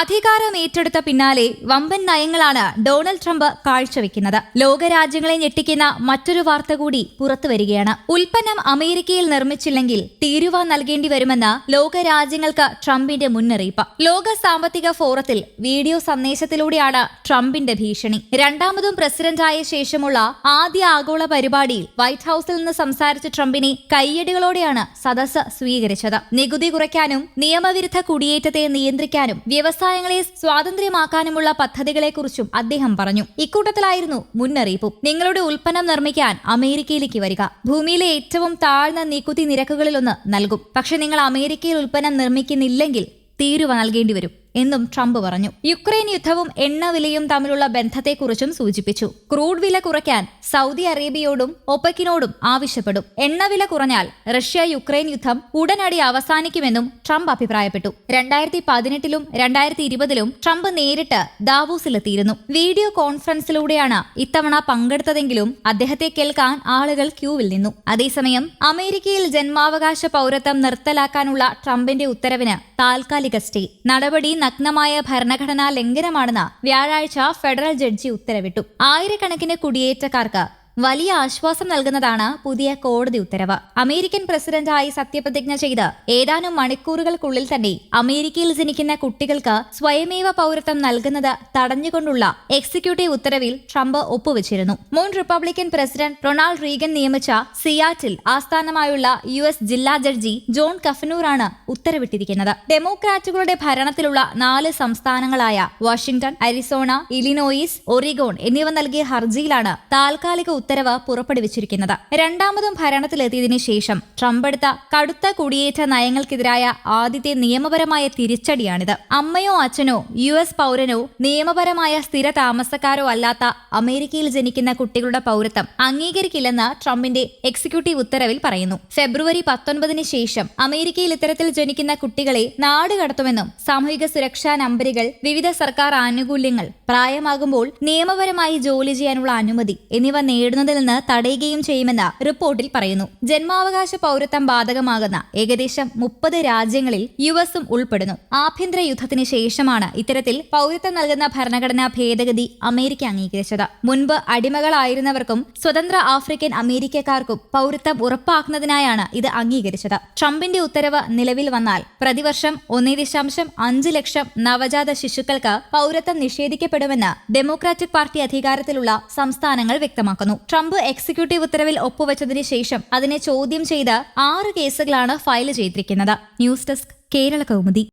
അധികാരം ഏറ്റെടുത്ത പിന്നാലെ വമ്പൻ നയങ്ങളാണ് ഡൊണാൾഡ് ട്രംപ് കാഴ്ചവെക്കുന്നത്. ലോകരാജ്യങ്ങളെ ഞെട്ടിക്കുന്ന മറ്റൊരു വാർത്ത കൂടി പുറത്തു വരികയാണ്. ഉൽപ്പന്നം അമേരിക്കയിൽ നിർമ്മിച്ചില്ലെങ്കിൽ തീരുവ നൽകേണ്ടി വരുമെന്ന് ലോകരാജ്യങ്ങൾക്ക് ട്രംപിന്റെ മുന്നറിയിപ്പ്. ലോക സാമ്പത്തിക ഫോറത്തിൽ വീഡിയോ സന്ദേശത്തിലൂടെയാണ് ട്രംപിന്റെ ഭീഷണി. രണ്ടാമതും പ്രസിഡന്റായ ശേഷമുള്ള ആദ്യ ആഗോള പരിപാടിയിൽ വൈറ്റ് ഹൌസിൽ നിന്ന് സംസാരിച്ച ട്രംപിനെ കയ്യടികളോടെയാണ് സദസ്സ് സ്വീകരിച്ചത്. നികുതി കുറയ്ക്കാനും നിയമവിരുദ്ധ കുടിയേറ്റത്തെ നിയന്ത്രിക്കാനും വ്യവസായങ്ങളെ സ്വാതന്ത്ര്യമാക്കാനുമുള്ള പദ്ധതികളെക്കുറിച്ചും അദ്ദേഹം പറഞ്ഞു. ഇക്കൂട്ടത്തിലായിരുന്നു മുന്നറിയിപ്പും. നിങ്ങളുടെ ഉൽപ്പന്നം നിർമ്മിക്കാൻ അമേരിക്കയിലേക്ക് വരിക. ഭൂമിയിലെ ഏറ്റവും താഴ്ന്ന നികുതി നിരക്കുകളിലൊന്ന് നൽകും. പക്ഷെ നിങ്ങൾ അമേരിക്കയിൽ ഉൽപ്പന്നം നിർമ്മിക്കുന്നില്ലെങ്കിൽ തീരുവ നൽകേണ്ടി വരും എന്നും ട്രംപ് പറഞ്ഞു. യുക്രൈൻ യുദ്ധവും എണ്ണവിലയും തമ്മിലുള്ള ബന്ധത്തെക്കുറിച്ചും സൂചിപ്പിച്ചു. ക്രൂഡ് വില കുറയ്ക്കാൻ സൗദി അറേബ്യയോടും ഒപ്പക്കിനോടും ആവശ്യപ്പെടും. എണ്ണവില കുറഞ്ഞാൽ റഷ്യ യുക്രൈൻ യുദ്ധം ഉടനടി അവസാനിക്കുമെന്നും ട്രംപ് അഭിപ്രായപ്പെട്ടു. രണ്ടായിരത്തി പതിനെട്ടിലും രണ്ടായിരത്തി ഇരുപതിലും ട്രംപ് നേരിട്ട് ദാവൂസിലെത്തിയിരുന്നു. വീഡിയോ കോൺഫറൻസിലൂടെയാണ് ഇത്തവണ പങ്കെടുത്തതെങ്കിലും അദ്ദേഹത്തെ കേൾക്കാൻ ആളുകൾ ക്യൂവിൽ നിന്നു. അതേസമയം അമേരിക്കയിൽ ജന്മാവകാശ പൗരത്വം നിർത്തലാക്കാനുള്ള ട്രംപിന്റെ ഉത്തരവിന് താൽക്കാലിക സ്റ്റേ. നടപടി നഗ്നമായ ഭരണഘടനാ ലംഘനമാണെന്ന് വ്യാഴാഴ്ച ഫെഡറൽ ജഡ്ജി ഉത്തരവിട്ടു. ആയിരക്കണക്കിന് കുടിയേറ്റക്കാർക്ക് വലിയ ആശ്വാസം നൽകുന്നതാണ് പുതിയ കോടതി ഉത്തരവ്. അമേരിക്കൻ പ്രസിഡന്റായി സത്യപ്രതിജ്ഞ ചെയ്ത് ഏതാനും മണിക്കൂറുകൾക്കുള്ളിൽ തന്നെ അമേരിക്കയിൽ ജനിക്കുന്ന കുട്ടികൾക്ക് സ്വയമേവ പൗരത്വം നൽകുന്നത് തടഞ്ഞുകൊണ്ടുള്ള എക്സിക്യൂട്ടീവ് ഉത്തരവിൽ ട്രംപ് ഒപ്പുവച്ചിരുന്നു. മുൻ റിപ്പബ്ലിക്കൻ പ്രസിഡന്റ് റൊണാൾഡ് റീഗൻ നിയമിച്ച സിയാറ്റിൽ ആസ്ഥാനമായുള്ള യു എസ് ജില്ലാ ജഡ്ജി ജോൺ കഫനൂറാണ് ഉത്തരവിട്ടിരിക്കുന്നത്. ഡെമോക്രാറ്റുകളുടെ ഭരണത്തിലുള്ള നാല് സംസ്ഥാനങ്ങളായ വാഷിംഗ്ടൺ അരിസോണ ഇലിനോയിസ് ഒറിഗോൺ എന്നിവ നൽകിയ ഹർജിയിലാണ് താൽക്കാലിക ഉത്തരവ് പുറപ്പെടുവിച്ചിരിക്കുന്നത്. രണ്ടാമതും ഭരണത്തിലെത്തിയതിനു ശേഷം ട്രംപ് എടുത്ത കടുത്ത കുടിയേറ്റ നയങ്ങൾക്കെതിരായ ആദ്യത്തെ നിയമപരമായ തിരിച്ചടിയാണിത്. അമ്മയോ അച്ഛനോ യു എസ് പൗരനോ നിയമപരമായ സ്ഥിര താമസക്കാരോ അല്ലാത്ത അമേരിക്കയിൽ ജനിക്കുന്ന കുട്ടികളുടെ പൗരത്വം അംഗീകരിക്കില്ലെന്ന് ട്രംപിന്റെ എക്സിക്യൂട്ടീവ് ഉത്തരവിൽ പറയുന്നു. ഫെബ്രുവരി പത്തൊൻപതിന് ശേഷം അമേരിക്കയിൽ ഇത്തരത്തിൽ ജനിക്കുന്ന കുട്ടികളെ നാട് കടത്തുമെന്നും സാമൂഹിക സുരക്ഷാ നമ്പരുകൾ വിവിധ സർക്കാർ ആനുകൂല്യങ്ങൾ പ്രായമാകുമ്പോൾ നിയമപരമായി ജോലി ചെയ്യാനുള്ള അനുമതി എന്നിവ നേടുന്നതിൽ നിന്ന് തടയുകയും ചെയ്യുമെന്ന് റിപ്പോർട്ടിൽ പറയുന്നു. ജന്മാവകാശ പൗരത്വം ബാധകമാകുന്ന ഏകദേശം മുപ്പത് രാജ്യങ്ങളിൽ യു എസും ഉൾപ്പെടുന്നു. ആഭ്യന്തര യുദ്ധത്തിന് ശേഷമാണ് ഇത്തരത്തിൽ പൗരത്വം നൽകുന്ന ഭരണഘടനാ ഭേദഗതി അമേരിക്ക അംഗീകരിച്ചത്. മുൻപ് അടിമകളായിരുന്നവർക്കും സ്വതന്ത്ര ആഫ്രിക്കൻ അമേരിക്കക്കാർക്കും പൗരത്വം ഉറപ്പാക്കുന്നതിനായാണ് ഇത് അംഗീകരിച്ചത്. ട്രംപിന്റെ ഉത്തരവ് നിലവിൽ വന്നാൽ പ്രതിവർഷം ഒന്നേ ദശാംശം അഞ്ച് ലക്ഷം നവജാത ശിശുക്കൾക്ക് പൗരത്വം നിഷേധിക്കപ്പെടുമെന്ന് ഡെമോക്രാറ്റിക് പാർട്ടി അധികാരത്തിലുള്ള സംസ്ഥാനങ്ങൾ വ്യക്തമാക്കുന്നു. ട്രംപ് എക്സിക്യൂട്ടീവ് ഉത്തരവിൽ ഒപ്പുവെച്ചതിന് ശേഷം അതിനെ ചോദ്യം ചെയ്ത ആറ് കേസുകളാണ് ഫയൽ ചെയ്തിരിക്കുന്നത്. News desk Kerala Kaumudi.